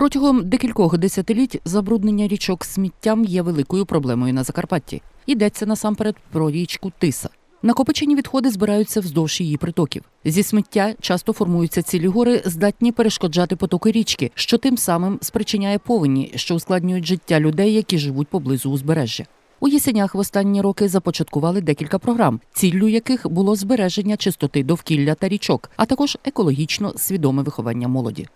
Протягом декількох десятиліть забруднення річок сміттям є великою проблемою на Закарпатті. Йдеться насамперед про річку Тиса. Накопичені відходи збираються вздовж її притоків. Зі сміття часто формуються цілі гори, здатні перешкоджати потоки річки, що тим самим спричиняє повені, що ускладнюють життя людей, які живуть поблизу узбережжя. У Єсенях в останні роки започаткували декілька програм, ціллю яких було збереження чистоти довкілля та річок, а також екологічно свідоме виховання молоді.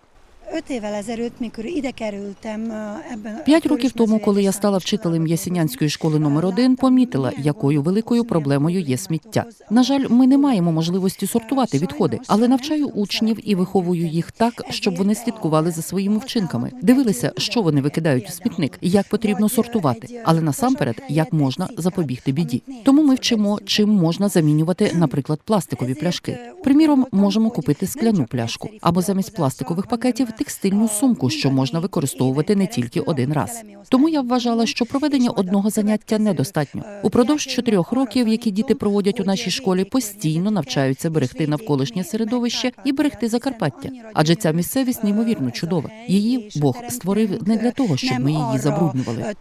П'ять років тому, коли я стала вчителем Ясінянської школи номер 1 помітила, якою великою проблемою є сміття. На жаль, ми не маємо можливості сортувати відходи, але навчаю учнів і виховую їх так, щоб вони слідкували за своїми вчинками, дивилися, що вони викидають у смітник, як потрібно сортувати, але насамперед як можна запобігти біді. Тому ми вчимо, чим можна замінювати, наприклад, пластикові пляшки. Приміром, можемо купити скляну пляшку або замість пластикових пакетів текстильну сумку, що можна використовувати не тільки один раз. Тому я вважала, що проведення одного заняття недостатньо. Упродовж чотирьох років, які діти проводять у нашій школі, постійно навчаються берегти навколишнє середовище і берегти Закарпаття. Адже ця місцевість неймовірно чудова. Її Бог створив не для того, щоб ми її забруднювали.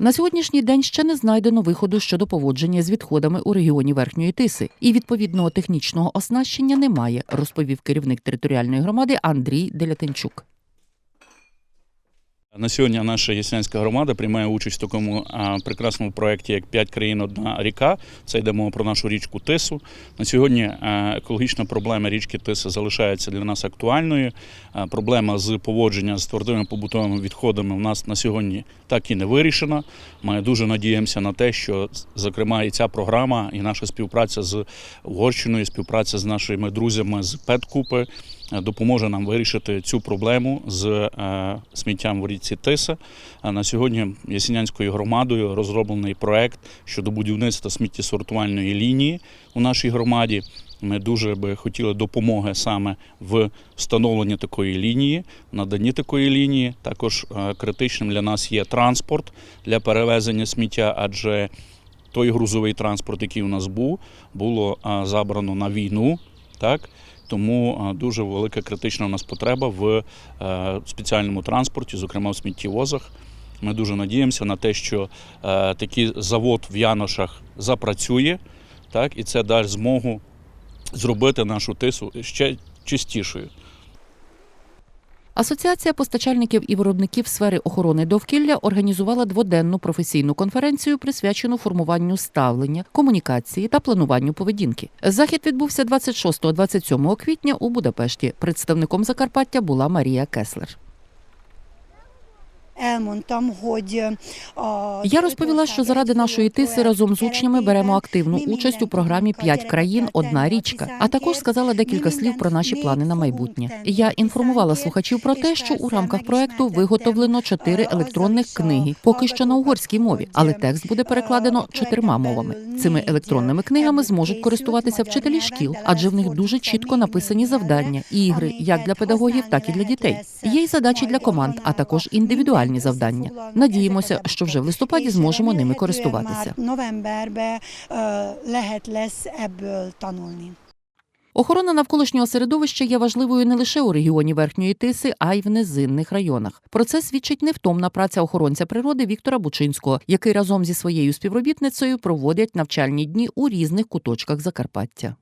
На сьогоднішній день ще не знайдено виходу щодо поводження з відходами у регіоні Верхньої Тиси, і відповідного технічного оснащення немає, розповів керівник територіальної громади Андрій Делятинчук. На сьогодні наша Яснянська громада приймає участь в такому прекрасному проєкті, як «П'ять країн, одна ріка. Це йде мова про нашу річку Тису. На сьогодні екологічна проблема річки Тиси залишається для нас актуальною. Проблема з поводження з твердими побутовими відходами у нас на сьогодні так і не вирішена. Ми дуже надіємося на те, що зокрема і ця програма, і наша співпраця з Угорщиною, співпраця з нашими друзями з Петкупи допоможе нам вирішити цю проблему з сміттям в річці Тиса. А на сьогодні Ясінянською громадою розроблений проект щодо будівництва сміттєсортувальної лінії у нашій громаді. Ми дуже би хотіли допомоги саме в встановленні такої лінії, наданні такої лінії. Також е, критичним для нас є транспорт для перевезення сміття, адже той грузовий транспорт, який у нас був, було е, забрано на війну. Так? Тому дуже велика критична у нас потреба в е, спеціальному транспорті, зокрема в сміттєвозах. Ми дуже надіємося на те, що е, такий завод в Яношах запрацює, так, і це дасть змогу зробити нашу тису ще чистішою. Асоціація постачальників і виробників сфери охорони довкілля організувала дводенну професійну конференцію, присвячену формуванню ставлення, комунікації та плануванню поведінки. Захід відбувся 26-27 квітня у Будапешті. Представником Закарпаття була Марія Кеслер. Я розповіла, що заради нашої тиси разом з учнями беремо активну участь у програмі «П'ять країн, одна річка. А також сказала декілька слів про наші плани на майбутнє. Я інформувала слухачів про те, що у рамках проекту виготовлено чотири електронних книги, поки що на угорській мові, але текст буде перекладено чотирма мовами. Цими електронними книгами зможуть користуватися вчителі шкіл, адже в них дуже чітко написані завдання, і ігри як для педагогів, так і для дітей. Є й задачі для команд, а також індивідуальні завдання. Надіємося, що вже в листопаді зможемо ними користуватися. Охорона навколишнього середовища є важливою не лише у регіоні Верхньої Тиси, а й в низинних районах. Про це свідчить невтомна праця охоронця природи Віктора Бучинського, який разом зі своєю співробітницею проводять навчальні дні у різних куточках Закарпаття.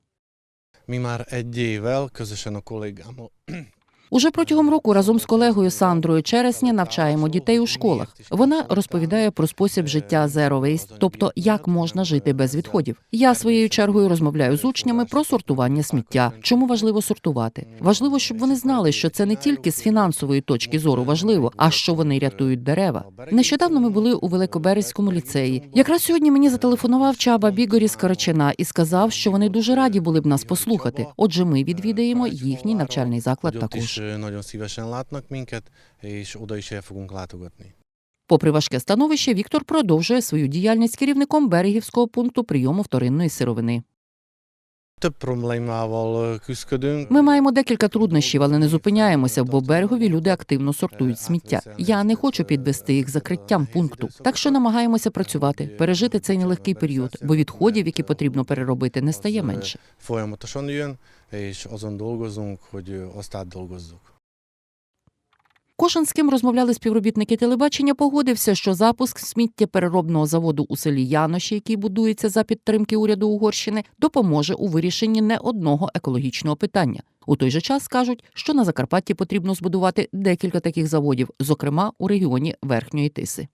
Уже протягом року разом з колегою Сандрою Чересня навчаємо дітей у школах. Вона розповідає про спосіб життя Zero Waste, тобто як можна жити без відходів. Я своєю чергою розмовляю з учнями про сортування сміття. Чому важливо сортувати? Важливо, щоб вони знали, що це не тільки з фінансової точки зору важливо, а що вони рятують дерева. Нещодавно ми були у Великоберезькому ліцеї. Якраз сьогодні мені зателефонував Чаба Бігорі з Карачина і сказав, що вони дуже раді були б нас послухати. Отже, ми відвідаємо їхній навчальний заклад також. Ö, nagyon szívesen látnak minket, és oda is el fogunk látogatni. Попри важке становище, Віктор продовжує свою діяльність керівником берегівського пункту прийому вторинної сировини. Ми маємо декілька труднощів, але не зупиняємося, бо берегові люди активно сортують сміття. Я не хочу підвести їх закриттям пункту. Так що намагаємося працювати, пережити цей нелегкий період, бо відходів, які потрібно переробити, не стає менше. Кожен, з ким розмовляли співробітники телебачення, погодився, що запуск сміттєпереробного заводу у селі Яноші, який будується за підтримки уряду Угорщини, допоможе у вирішенні не одного екологічного питання. У той же час кажуть, що на Закарпатті потрібно збудувати декілька таких заводів, зокрема у регіоні Верхньої Тиси.